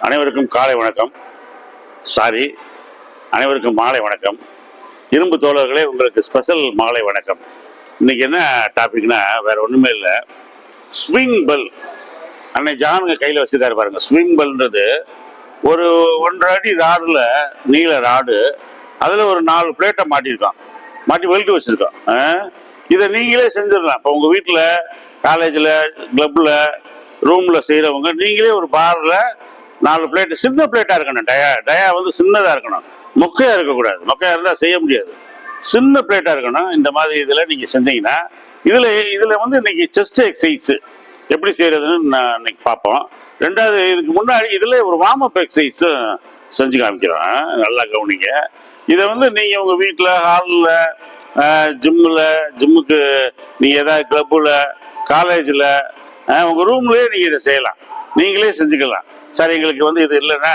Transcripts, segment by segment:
அனைவருக்கும் காலை வணக்கம். சாரி அனைவருக்கும் மாலை வணக்கம். இரும்பு தோழர்களே உங்களுக்கு ஸ்பெஷல் மாலை வணக்கம். இன்னைக்கு என்ன டாபிக்னா வேற ஒண்ணுமே இல்லை. ஸ்விங் பெல் அன்னை ஜானுங்க கையில் வச்சுதான் பாருங்க. ஸ்விங் பெல்ன்றது ஒரு ஒன்றரை அடி ராடில் நீல ராடு. அதில் ஒரு நாலு பிளேட்டை மாட்டியிருக்கான். மாட்டி வெல்ட் வச்சுருக்கான். ஆ? இதை நீங்களே செஞ்சிடலாம். இப்போ உங்கள் வீட்டில் காலேஜில் கிளப்பில் ரூமில் செய்கிறவங்க நீங்களே ஒரு பாரில் நாலு பிளேட் சின்ன பிளேட்டாக இருக்கணும். டயா டயா வந்து சின்னதாக இருக்கணும். மொக்கையாக இருக்கக்கூடாது. மொக்கையாக இருந்தால் செய்ய முடியாது. சின்ன பிளேட்டாக இருக்கணும். இந்த மாதிரி இதில் நீங்கள் செஞ்சீங்கன்னா இதில் இதில் வந்து இன்னைக்கு செஸ்ட் எக்ஸசைஸ் எப்படி செய்யறதுன்னு நான் இன்னைக்கு பார்ப்போம். ரெண்டாவது இதுக்கு முன்னாடி இதில் ஒரு வார்ம் அப் எக்ஸசைஸும் செஞ்சு காமிக்கிறோம் நல்லா கவனிங்க. இதை வந்து நீங்கள் உங்கள் வீட்டில் ஹாலில் ஜிம்மில் ஜிம்முக்கு நீங்கள் ஏதாவது கிளப்பில் காலேஜில் உங்கள் ரூம்லேயே நீங்கள் இதை செய்யலாம். நீங்களே செஞ்சுக்கலாம். சார் எங்களுக்கு வந்து இது இல்லைன்னா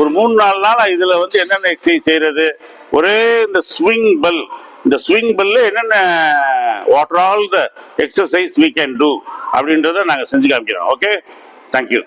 ஒரு மூணு நாலு நாள் இதில் வந்து என்னென்ன எக்ஸசைஸ் செய்கிறது ஒரே இந்த ஸ்விங் பெல் இந்த ஸ்விங் பெல்ல என்னென்ன what all the exercise we can do அப்படின்றத நாங்கள் செஞ்சு காமிக்கிறோம். ஓகே தேங்க்யூ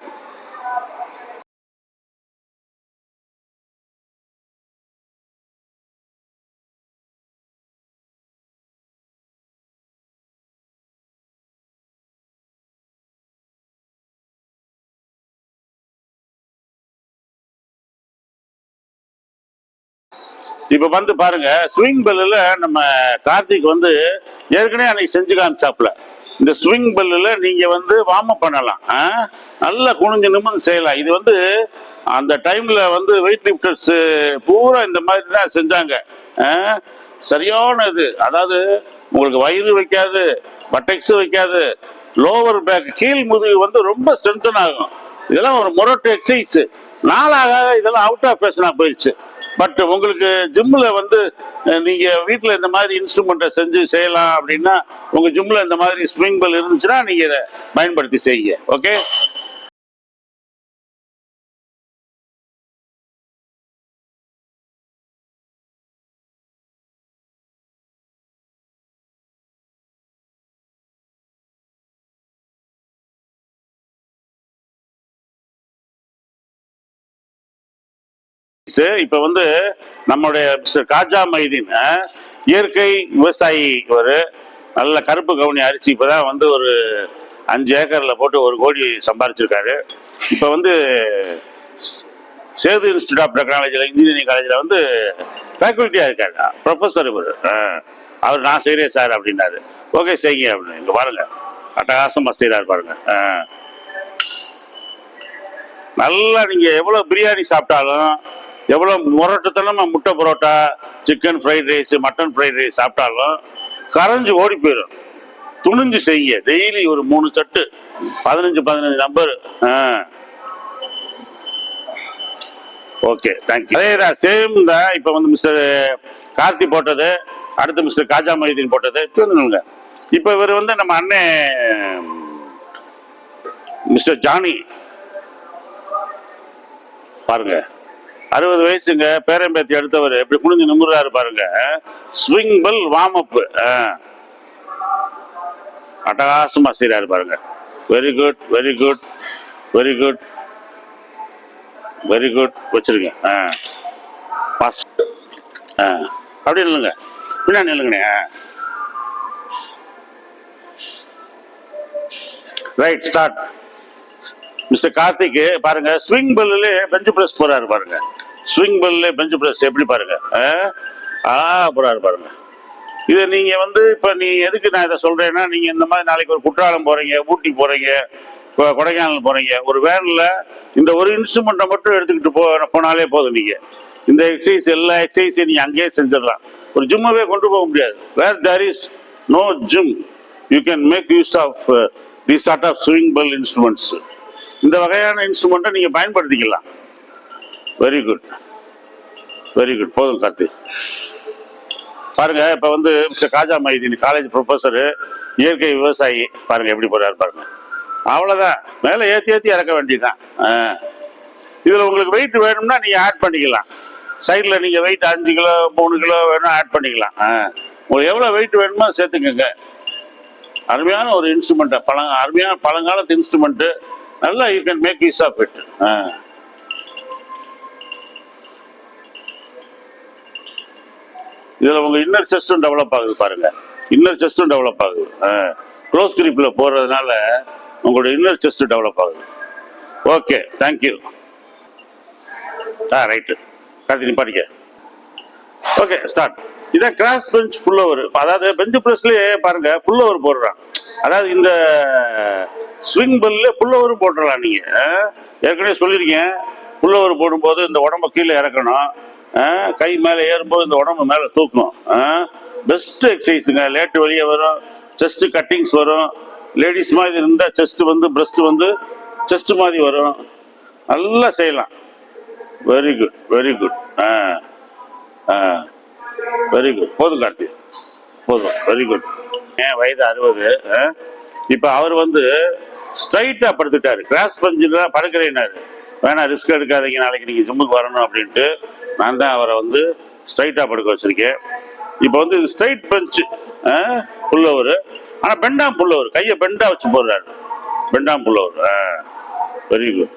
இப்ப வந்து பாருங்க ஸ்விங் பெல்லில் நம்ம கார்த்திக் வந்து ஏற்கனவே அன்னைக்கு செஞ்சு காமிச்சாப்ல இந்த ஸ்விங் பெல்லில் நீங்க வந்து வார்ம் அப் பண்ணலாம். ஆ? நல்லா குனிஞ்சு நிமிர்ந்து செய்யலாம். இது வந்து அந்த டைம்ல வந்து வெயிட் லிஃப்டர்ஸ் பூரா இந்த மாதிரி தான் செஞ்சாங்க. ஆ? சரியான இது. அதாவது உங்களுக்கு வயிறு வைக்காது பட்டெக்ஸ் வைக்காது லோவர் பேக் கீழ் முதுகு வந்து ரொம்ப ஸ்ட்ரென்தன் ஆகும். இதெல்லாம் ஒரு முரட்டு எக்ஸசைஸ் நாளாக இதெல்லாம் அவுட் ஆஃப் ஃபேஷனாக போயிடுச்சு. பட் உங்களுக்கு ஜிம்மில் வந்து நீங்கள் நீங்க வீட்டில் இந்த மாதிரி இன்ஸ்ட்ருமெண்ட்டை செஞ்சு செய்யலாம் அப்படின்னா உங்க ஜிம்மில் இந்த மாதிரி ஸ்விங் பெல் இருந்துச்சுன்னா நீங்க இதை பயன்படுத்தி செய்யுங்க. ஓகே இப்ப வந்து நம்முடைய மிஸ்டர் காஜா மைதீன் இயற்கை விவசாயி ஒரு நல்ல கருப்பு கவுனி அரிசி இப்பதான் வந்து ஒரு அஞ்சு ஏக்கர்ல போட்டு ஒரு கோடி சம்பாரிச்சிருக்காரு. இப்ப வந்து சேது இன்ஸ்டியூட் ஆஃப் டெக்னாலஜியில் இன்ஜினியரிங் காலேஜில் வந்து ஃபேக்கல்ட்டியாக இருக்காரு. ப்ரொஃபஸர் இவர். அவர் நான் செய்கிறேன் சார் அப்படின்னாரு. ஓகே செய்யுங்க அப்படின்னு. இங்கே பாருங்க. அட்டகாசமாக செய்கிறார் பாருங்க. ஆ. நல்லா நீங்கள் எவ்வளோ பிரியாணி சாப்பிட்டாலும் எவ்வளோ முரட்டுத்தனமா முட்டை parotta chicken fried rice mutton fried rice சாப்பிட்டாலும் கரைஞ்சு ஓடி போயிடும். துணிஞ்சு செய்ய டெய்லி ஒரு மூணு சட்டு. பதினஞ்சு பதினஞ்சு நம்பர் ஓகே தேங்க்யூ அதேதான் சேம் தான் இப்போ வந்து மிஸ்டர் கார்த்தி போட்டது. அடுத்து மிஸ்டர் காஜா மைதீன் போட்டது. இப்போ இப்போ இவர் வந்து நம்ம அண்ணே மிஸ்டர் ஜானி. பாருங்க. அறுபது வயசுங்க பேரம்பேத்தி எடுத்தவர் எப்படி குனிஞ்சு நிமிடுறாரு பாருங்க. ஸ்விங் பெல் வார்ம் அப் அட்டகாசமா செய்றாரு பாருங்க. Very good very good very good very good வச்சிருங்க. ஆ. பாஸ் ஆ. அப்படி இல்லைங்க பின்னாடி இல்லைங்கண்ணே ரைட் ஸ்டார்ட் மிஸ்டர் கார்த்திக் பாருங்க ஸ்விங் பெல்ல பெஞ்ச் பிரஸ் போறாரு பாருங்க. ஸ்விங் பெல்ல பெஞ்ச் பிரஸ் எப்படி பாருங்க? ஆ? ஆ போறாரு பாருங்க. இதை நீங்க வந்து இப்ப நீ எதுக்கு நான் இதை சொல்றேன்னா நீங்க இந்த மாதிரி நாளைக்கு ஒரு குற்றாலம் போறீங்க ஊட்டி போறீங்க கொடைக்கானல் போறீங்க. ஒரு வேன்ல இந்த ஒரு இன்ஸ்ட்ருமெண்ட்டை மட்டும் எடுத்துக்கிட்டு போ போனாலே போதும் நீங்க. இந்த எக்ஸசைஸ் எல்லா எக்ஸசைஸையும் நீங்க அங்கேயே செஞ்சிடலாம். ஒரு ஜிம்மவே கொண்டு போக முடியாது. Where there is no gym you can make use of the sort of swing bell instruments இந்த வகையான இன்ஸ்ட்ருமெண்ட்டை நீங்கள் பயன்படுத்திக்கலாம். வெரி குட் வெரி குட் போதும் காத்து பாருங்க இப்போ வந்து mister Khaja Mydeen college professor இயற்கை விவசாயி பாருங்க எப்படி போறாரு பாருங்க. அவ்வளோதான் மேலே ஏற்றி ஏற்றி இறக்க வேண்டியதுதான். ஆ. உங்களுக்கு வெயிட் வேணும்னா நீங்கள் ஆட் பண்ணிக்கலாம். சைடில் நீங்கள் வெயிட் அஞ்சு கிலோ மூணு கிலோ வேணும் ஆட் பண்ணிக்கலாம். ஆ. உங்களுக்கு எவ்வளோ வெயிட் வேணுமோ சேர்த்துக்கோங்க. அருமையான ஒரு இன்ஸ்ட்ருமெண்ட்டை பழங்க அருமையான பழங்காலத்து இன்ஸ்ட்ருமெண்ட்டு நல்லா you can make use of it இதில் உங்கள் இன்னர் செஸ்டும் டெவலப் ஆகுது பாருங்க. இன்னர் செஸ்டும் டெவலப் ஆகுது. க்ளோஸ் கிரிப்பில் போடுறதுனால உங்களோட இன்னர் செஸ்ட் டெவலப் ஆகுது. ஓகே தேங்க்யூ ஆ ரைட்டு கத்தினி படிக்க ஓகே ஸ்டார்ட் இதான் கிராஸ் பெஞ்ச் புல்லோவர் அதாவது பெஞ்ச் ப்ரெஸ்லேயே பாருங்கள் புல்லோவர் போடுறான். அதாவது இந்த ஸ்விங் பெல்ல புல்லோவரும் போட்டுடலாம் நீங்க. ஆ? ஏற்கனவே சொல்லியிருக்கேன். புல்லோவர் போடும்போது இந்த உடம்ப கீழே இறக்கணும். ஆ? கை மேலே ஏறும்போது இந்த உடம்பு மேலே தூக்கணும். பெஸ்ட் எக்ஸசைஸுங்க லேட்டு வெளியே வரும். செஸ்ட் கட்டிங்ஸ் வரும். லேடிஸ் மாதிரி இருந்தால் செஸ்ட் வந்து பிரஸ்ட் வந்து செஸ்ட் மாதிரி வரும். நல்லா செய்யலாம். வெரி குட் வெரி குட் ஆ? ஆ? வெரி குட் போதும் கார்த்தி போதும். வெரி குட் ஏன் வயது அறுபது? இப்போ அவர் வந்து ஸ்ட்ரைட்டாக படுத்துட்டாரு. கிராஸ் பஞ்சில் தான் படுக்கிறேன்னாரு. வேணாம் ரிஸ்க் எடுக்காதீங்க நாளைக்கு நீங்கள் ஜிம்முக்கு வரணும் அப்படின்ட்டு நான் தான் அவரை வந்து ஸ்ட்ரைட்டாக படுக்க வச்சிருக்கேன். இப்போ வந்து இது ஸ்ட்ரைட் பஞ்சு புல்லவர் ஆனால் பெண்டாம் புல்லவர் கையை பெண்டா வச்சு போடுறாரு. பெண்டாம் புல்லவர் வெரி குட்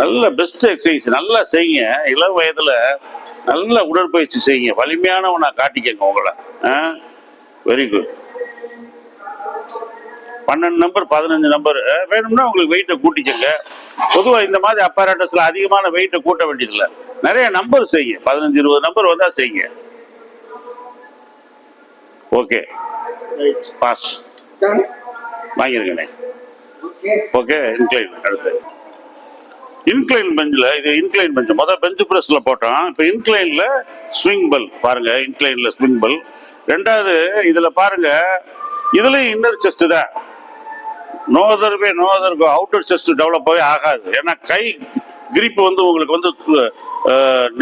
நல்ல பெஸ்ட் எக்ஸசைஸ் நல்லா செய்யுங்க. இளம் வயதுல நல்ல உடற்பயிற்சி செய்யுங்க. வலிமையானவனா காட்டிக்கங்க உங்களை. வெரி குட் பன்னெண்டு நம்பர் பதினஞ்சு நம்பர் வேணும்னா உங்களுக்கு வெயிட்டை கூட்டிக்கங்க. பொதுவா இந்த மாதிரி அப்பாராட்டஸ்ல அதிகமான வெயிட்டை கூட்ட வேண்டியதில்லை. நிறைய நம்பர் செய்யுங்க. பதினஞ்சு இருபது நம்பர் வந்தா செய்யுங்க. Okay. Boss Okay. Okay incline அடுத்து. இன்க்ளைன் பெஞ்சில் இது இன்க்ளைன் பெஞ்ச் மொதல் பெஞ்ச் ப்ரெஸ்ல போட்டோம். இப்போ இன்க்ளைன்ல ஸ்விங் பல் பாருங்க இன்க்ளைன்ல ஸ்விங் பல் ரெண்டாவது இதுல பாருங்க இதுலயும் இன்னர் செஸ்ட் தான். No other way no other outer chest டெவலப்பாகவே ஆகாது. ஏன்னா கை கிரிப் வந்து உங்களுக்கு வந்து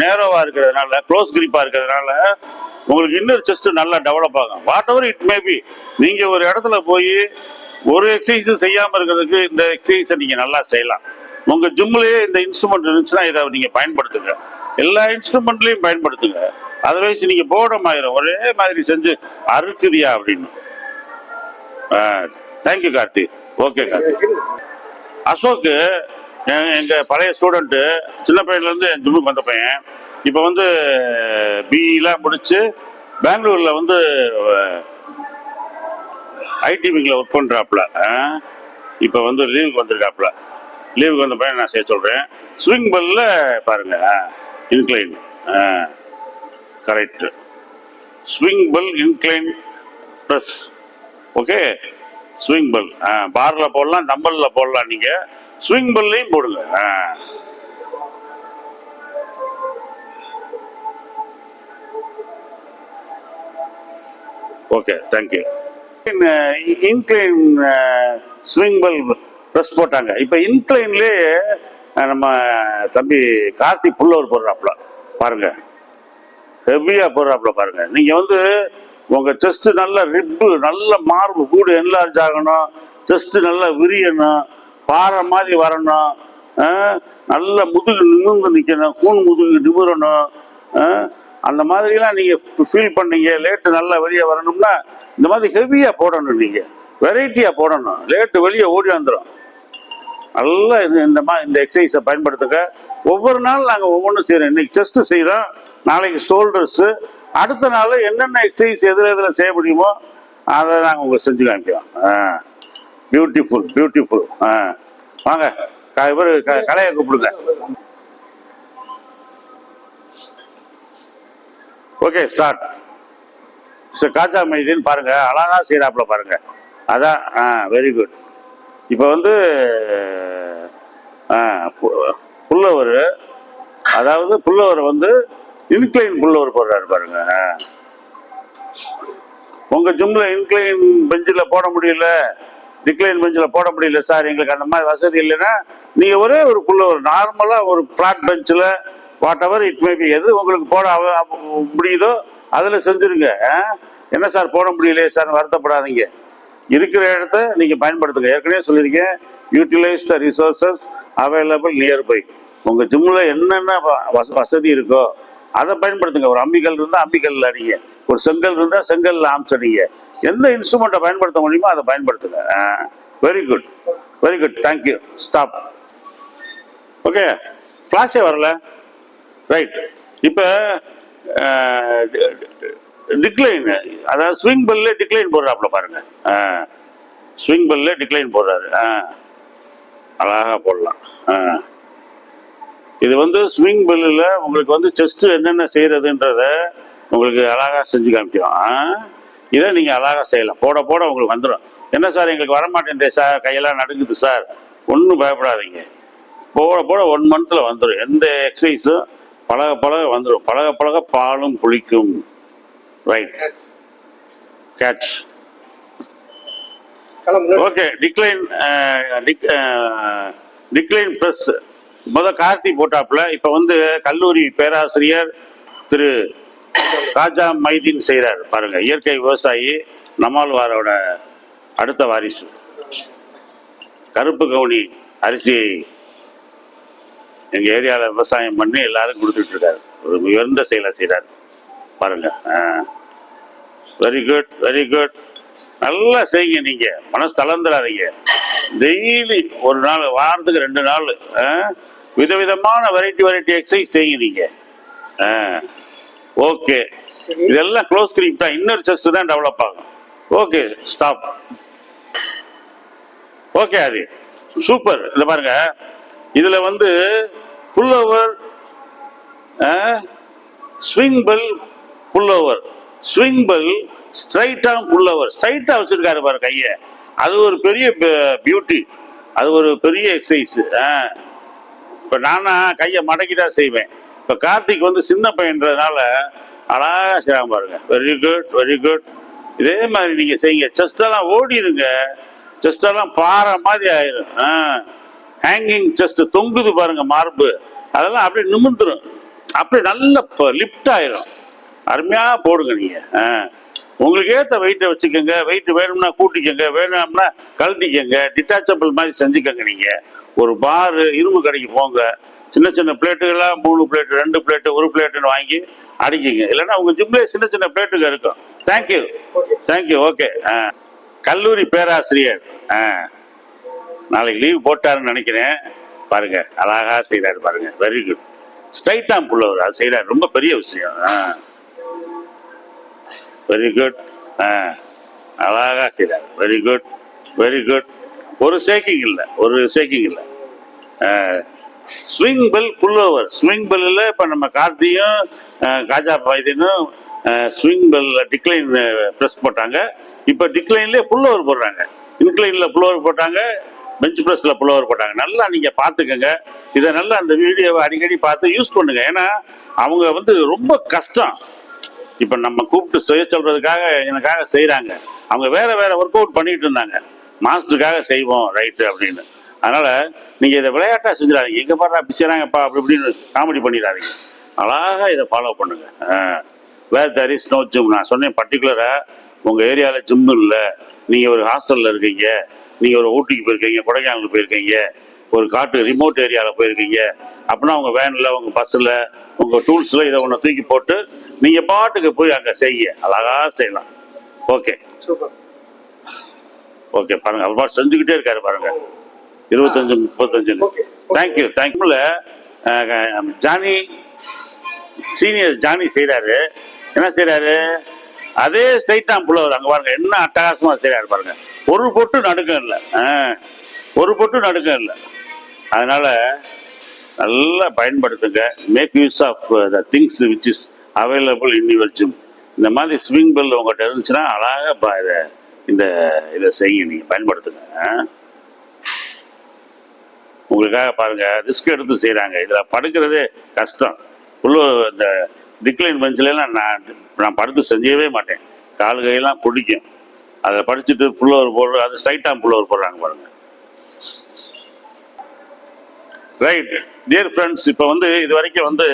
நேரவாக இருக்கிறதுனால க்ளோஸ் கிரிப்பாக இருக்கிறதுனால உங்களுக்கு இன்னர் செஸ்ட் நல்லா டெவலப் ஆகும். Whatever it may be நீங்கள் ஒரு இடத்துல போய் ஒரு எக்ஸசைஸும் செய்யாமல் இருக்கிறதுக்கு இந்த எக்ஸசைஸை நீங்கள் நல்லா செய்யலாம். உங்கள் ஜிம்லேயே இந்த இன்ஸ்ட்ருமெண்ட் இருந்துச்சுன்னா இதை நீங்கள் பயன்படுத்துங்க. எல்லா இன்ஸ்ட்ருமெண்ட்லேயும் பயன்படுத்துங்க. அதர்வைஸ் நீங்கள் போர்டம் ஆயிரும். ஒரே மாதிரி செஞ்சு அறுக்குதியா அப்படின்னு. Thank you Karthi. Okay Karthi. Ashok எங்க பழைய ஸ்டூடெண்ட்டு சின்ன பையன்ல இருந்து என் ஜிம்முக்கு வந்த பையன். இப்போ வந்து பிஇலாம் முடிச்சு பெங்களூர்ல வந்து ஐடி விங்கில் ஒர்க் பண்ணுறாப்புல இப்போ வந்து லீவுக்கு வந்திருக்காப்புல. லீவுக்கு வந்த பையன் நான் செய்ய சொல்கிறேன் ஸ்விங் பல்ல பாருங்க incline correct swing bell incline press okay swing ball பார்ல போடலாம் தம்பல்ல போடலாம் நீங்க. ஸ்விங் பல்லையும் போடுங்க. ஆ. Okay thank you incline swing ball press போட்டாங்க. இப்போ இன்க்ளைன்லேயே நம்ம தம்பி கார்த்திக் புல்லவர் போடுறாப்புல. பாருங்க. ஹெவியாக போடுறாப்புல பாருங்க. நீங்க வந்து உங்க செஸ்ட் நல்ல ரிப்பு நல்ல மார்பு கூடு என்லார்ஜ் ஆகணும். செஸ்ட் நல்லா விரியணும். பாறை மாதிரி வரணும். ஆ? நல்ல முதுகு நிமிர்ந்து நிற்கணும் கூன் முதுகு நிமிரணும். ஆ? அந்த மாதிரிலாம் நீங்கள் ஃபீல் பண்ணீங்க. லேட்டு நல்லா வெளியே வரணும்னா இந்த மாதிரி ஹெவியாக போடணும் நீங்கள் வெரைட்டியாக போடணும். லேட்டு வெளியே ஓடி வந்துடும் நல்லா இது இந்த மாதிரி இந்த எக்ஸசைஸை பயன்படுத்துங்க. ஒவ்வொரு நாள் நாங்கள் ஒவ்வொன்றும் செய்கிறோம் இன்னைக்கு செஸ்ட்டு செய்கிறோம் நாளைக்கு ஷோல்டர்ஸு அடுத்த நாள் என்னென்ன எக்ஸசைஸ் எதில் எதில் செய்ய முடியுமோ அதை நாங்கள் உங்களுக்கு செஞ்சு காமிக்கிறோம். ஆ. பியூட்டிஃபுல் பியூட்டிஃபுல் ஆ. வாங்க இவர் க கலையை கூப்பிடுங்க. Okay start sir Khaja Maideen பாருங்க அழகா செய்கிறாப்புல பாருங்க. அதான் ஆ வெரி குட் இப்போ வந்து ஆ, புல்லவர் அதாவது புல்லவர் வந்து இன்க்ளைன் ஒரு போடுறாரு பாருங்க. உங்க ஜிம்ல இன்க்ளைன் பெஞ்சில் போட முடியல. டிக்ளைன் பெஞ்சில் போட முடியல சார் எங்களுக்கு அந்த மாதிரி வசதி இல்லைன்னா நீங்கள் ஒரே ஒரு புள்ளுவர் நார்மலாக ஒரு ஃப்ளாட் பெஞ்சில் whatever it may be எது உங்களுக்கு போட முடியுதோ அதில் செஞ்சுருங்க. ஆ? என்ன சார் போட முடியலையே சார் வருத்தப்படாதீங்க. இருக்கிற இடத்த நீங்கள் பயன்படுத்துங்க. ஏற்கனவே சொல்லியிருக்கேன் utilise the resources available nearby உங்கள் ஜிம்மில் என்னென்ன வ- வச- வசதி இருக்கோ அதை பயன்படுத்துங்க. ஒரு அம்பிக்கல் இருந்தால் அம்மிக்கல்ல அடிங்க ஒரு செங்கல் இருந்தால் செங்கல் ஆம்ஸ் அடிங்க எந்த இன்ஸ்ட்ருமெண்ட்டை பயன்படுத்த முடியுமோ அதை பயன்படுத்துங்க. Very good very good thank you stop okay கிளாஸே வரல. ரைட் இப்போ டிக்ளைன் அதாவது ஸ்விங் பெல்ல டிக்ளைன் போடுறாப்புல பாருங்க. ஸ்விங் பெல்ல டிக்ளைன் போடுறாரு. ஆ அழகா போடலாம். ஆ. இது வந்து ஸ்விங் பெல்லில் உங்களுக்கு வந்து செஸ்ட் என்னென்ன செய்யறதுன்றத உங்களுக்கு அழகா செஞ்சு காமிக்கிறோம்? இதை நீங்க அழகா செய்யலாம். போட போட உங்களுக்கு வந்துடும் என்ன சார் எங்களுக்கு வர மாட்டேங்குது சார்? கையெல்லாம் நடுங்குது சார். ஒன்றும் பயப்படாதீங்க. போட போட ஒன் மந்த்ல வந்துடும் எந்த எக்ஸசைஸும் பழக பழக வந்துடும் பழக பழக பாலும் புளிக்கும் right catch okay decline decline plus முத கார்த்தி போட்டாப்புல. இப்போ வந்து கல்லூரி பேராசிரியர் திரு ராஜா மைதீன் செய்கிறார் பாருங்க இயற்கை விவசாயி நம்மாழ்வாரோட அடுத்த வாரிசு. கருப்பு கவுனி அரிசி எங்கள் ஏரியாவில் விவசாயம் பண்ணி எல்லாரும் கொடுத்துட்டு இருக்காரு ஒரு உயர்ந்த செயலை செய்கிறார் பாருங்க வெரி குட் வெரி குட் நல்லா செய்யுங்க நீங்கள் மனசு தளர்ந்துடாதீங்க டெய்லி ஒரு நாள் வாரத்துக்கு ரெண்டு நாள் ஆ? விதவிதமான வெரைட்டி வெரைட்டி எக்ஸசைஸ் செய்யுங்க நீங்க ஓகே. இதெல்லாம் க்ளோஸ் கிரீப் தான் இன்னர் செஸ்ட் தான் டெவலப் ஆகும். ஓகே ஸ்டாப் ஓகே அது சூப்பர் இந்த பாருங்க. இதுல வந்து pullover swing bell pullover swing bell ஸ்ட்ரைட்டாக புல் ஓவர் ஸ்ட்ரைட்டாக வச்சிருக்காரு பாரு கையை. அது ஒரு பெரிய பியூட்டி அது ஒரு பெரிய எக்ஸசைஸ் இப்போ நானா கையை மடக்கி தான் செய்வேன். இப்போ கார்த்திக் வந்து சின்ன பையன்றதுனால அழகாக செய்யலாம் பாருங்க. வெரி குட் வெரி குட் இதே மாதிரி நீங்கள் செய்யுங்க. செஸ்டெல்லாம் ஓடிடுங்க. செஸ்டெல்லாம் பாறை மாதிரி ஆயிரும். ஹேங்கிங் செஸ்ட் தொங்குது பாருங்க மார்பு. அதெல்லாம் அப்படியே நிமிந்துடும் அப்படியே நல்ல லிஃப்ட் ஆயிரும். அருமையாக போடுங்க நீங்கள் ஆ. உங்களுக்கு ஏற்ற வெயிட்டை வச்சுக்கோங்க. வெயிட் வேணும்னா கூட்டிக்கோங்க. வேணும்னா கழட்டிக்கோங்க. டிட்டாச்சபிள் மாதிரி செஞ்சுக்கோங்க நீங்கள் ஒரு பார் இரும்பு கடைக்கு போங்க. சின்ன சின்ன பிளேட்டுகள்லாம் மூணு பிளேட்டு ரெண்டு பிளேட்டு ஒரு பிளேட்டுன்னு வாங்கி அடிக்கிங்க. இல்லைன்னா உங்கள் ஜிம்லேயே சின்ன சின்ன பிளேட்டுங்க இருக்கும். தேங்க்யூ தேங்க்யூ ஓகே கல்லூரி பேராசிரியர். ஆ. நாளைக்கு லீவ் போட்டாருன்னு நினைக்கிறேன். பாருங்க. அழகாக செய்கிறாரு பாருங்க. வெரி குட் ஸ்ட்ரைட்டா புள்ளவர் அது செய்கிறார் ரொம்ப பெரிய விஷயம். ஆ. வெரி குட் அழகா செய்றாரு வெரி குட் வெரி குட் ஒரு ஷேக்கிங் இல்லை ஒரு ஷேக்கிங் இல்லை. Swing bell pull over swing பெல்லில் இப்போ நம்ம கார்த்தியும் காஜா பைதினும் ஸ்விங் பெல்லில் டிக்ளைன் ப்ரெஸ் போட்டாங்க. இப்போ டிக்ளைன்லேயே புல் ஓவர் போடுறாங்க. இன்க்ளைனில் புல் ஓவர் போட்டாங்க பெஞ்ச் ப்ரெஸ்ஸில் புல் ஓவர் போட்டாங்க. நல்லா நீங்கள் பார்த்துக்கோங்க. இதை நல்லா அந்த வீடியோவை அடிக்கடி பார்த்து யூஸ் பண்ணுங்கள் ஏன்னா அவங்க வந்து ரொம்ப கஷ்டம். இப்போ நம்ம கூப்பிட்டு செய்ய சொல்றதுக்காக எனக்காக செய்கிறாங்க அவங்க வேற வேற ஒர்க் அவுட் பண்ணிட்டு இருந்தாங்க. மாஸ்டருக்காக செய்வோம் ரைட்டு அப்படின்னு. அதனால நீங்கள் இதை விளையாட்டாக செஞ்சிடாதீங்க. எங்கே பாரு பிசிறாங்கப்பா அப்படி இப்படின்னு காமெடி பண்ணிடாதீங்க. அழகா இதை ஃபாலோ பண்ணுங்க. Where there is no gym நான் சொன்னேன் பர்டிகுலராக உங்கள் ஏரியாவில் ஜிம் இல்லை. நீங்கள் ஒரு ஹாஸ்டலில் இருக்கீங்க. நீங்கள் ஒரு ஊட்டிக்கு போயிருக்கீங்க கொடைக்கானல் போயிருக்கீங்க. ஒரு காட்டு ரிமோட் ஏரியால போயிருக்கீங்க. அப்படின்னா உங்க வேன்ல உங்க பஸ்ல உங்க டூல்ஸ்ல இதை ஒன்று தூக்கி போட்டு நீங்க பாட்டுக்கு போய் அங்க செய்ய அழகா செய்யலாம். Okay super. ஓகே பாருங்க. அவர் பாட்டு செஞ்சுக்கிட்டே இருக்காரு பாருங்க. இருபத்தஞ்சு முப்பத்தஞ்சு. தேங்க்யூ தேங்க்யூல ஜானி சீனியர் ஜானி செய்றாரு. என்ன செய்றாரு? அதே ஸ்ட்ரைட்டா புள்ளவர் அங்க பாருங்க என்ன அட்டகாசமா செய்றாரு பாருங்க. ஒரு பொட்டு நடுக்கம் இல்லை. ஒரு பொட்டு நடுக்கம் இல்லை. அதனால் நல்லா பயன்படுத்துங்க. Make use of the things which is available in your gym இந்த மாதிரி ஸ்விங் பெல் உங்கள்கிட்ட இருந்துச்சுன்னா அழகாக ப- இதை இந்த இதை செய்யுங்க நீங்கள் பயன்படுத்துங்க. ஆ? உங்களுக்காக பாருங்கள் ரிஸ்க் எடுத்து செய்கிறாங்க இதில் படுக்கிறதே கஷ்டம். உள்ள இந்த டிக்ளைன் பெஞ்சிலலாம் நான் நான் படுத்து செஞ்சவே மாட்டேன். கால் கையெல்லாம் பிடிக்கும். அதை படிச்சுட்டு புள்ளவர் போடுற அது ஸ்ட்ரைட்டாக புள்ளவர் போடுறாங்க பாருங்கள் ரைட் டியர் ஃப்ரெண்ட்ஸ் இப்போ வந்து இது வரைக்கும் வந்து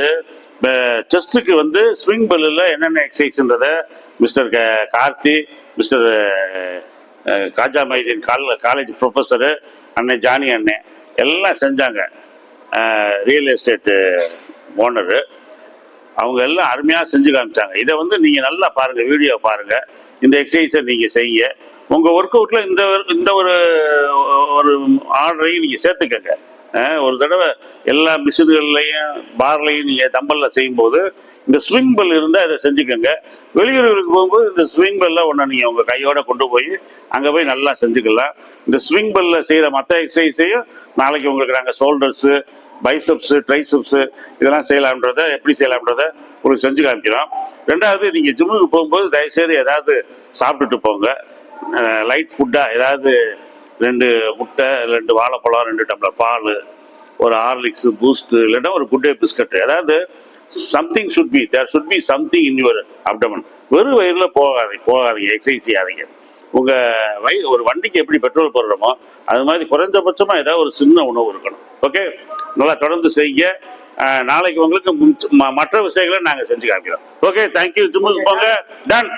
செஸ்ட்டுக்கு வந்து ஸ்விங் பெல்லில் என்னென்ன எக்ஸசைஸ்ன்றத மிஸ்டர் கார்த்தி மிஸ்டர் காஜா மைதீன் கால் காலேஜ் ப்ரொஃபஸரு அண்ணன் ஜானி அண்ணன் எல்லாம் செஞ்சாங்க. ரியல் எஸ்டேட்டு ஓனரு அவங்க எல்லாம் அருமையாக செஞ்சு காமிச்சாங்க. இதை வந்து நீங்கள் நல்லா பாருங்கள் வீடியோ பாருங்கள் இந்த எக்ஸசைஸை நீங்கள் செய்ய. உங்கள் ஒர்க் அவுட்டில் இந்த இந்த ஒரு ஒரு ஆர்டரையும் நீங்கள் சேர்த்துக்கங்க. ஒரு தடவை எல்லா மிஷின்கள்லையும் பார்லையும் நீங்கள் தம்பலில் செய்யும்போது இந்த ஸ்விங் பெல் இருந்தால் அதை செஞ்சுக்கோங்க. வெளியூர்களுக்கு போகும்போது இந்த ஸ்விங் பெல்ல ஒன்று நீங்கள் உங்கள் கையோட கொண்டு போய் அங்கே போய் நல்லா செஞ்சுக்கலாம். இந்த ஸ்விங் பெல்ல செய்கிற மற்ற எக்ஸசைஸையும் நாளைக்கு உங்களுக்கு நாங்கள் ஷோல்டர்ஸு பைசப்ஸு ட்ரைசப்ஸு இதெல்லாம் செய்யலாம்ன்றத எப்படி செய்யலாம்ன்றத உங்களுக்கு செஞ்சு காமிக்கிறோம். ரெண்டாவது நீங்கள் ஜிம்முக்கு போகும்போது தயவுசெய்து ஏதாவது சாப்பிட்டுட்டு போங்க. லைட் ஃபுட்டாக ஏதாவது ரெண்டு முட்டை ரெண்டு வாழைப்பழம் ரெண்டு டம்ளர் பால் ஒரு ஹார்லிக்ஸு பூஸ்ட்டு இல்லைன்னா ஒரு குட்டே பிஸ்கட் ஏதாவது something should be there should be something in your abdomen வெறும் வயிறில் போகாதீங்க போகாதீங்க எக்ஸசைஸ் செய்யாதீங்க. உங்கள் வய ஒரு வண்டிக்கு எப்படி பெட்ரோல் போடுறோமோ அது மாதிரி குறைஞ்சபட்சமாக ஏதாவது ஒரு சின்ன உணவு இருக்கணும். ஓகே நல்லா தொடர்ந்து செய்ய நாளைக்கு உங்களுக்கு மற்ற விஷயங்களை நாங்கள் செஞ்சு காமிக்கிறோம். ஓகே தேங்க்யூ ஜிம்முக்கு போங்க. டன்.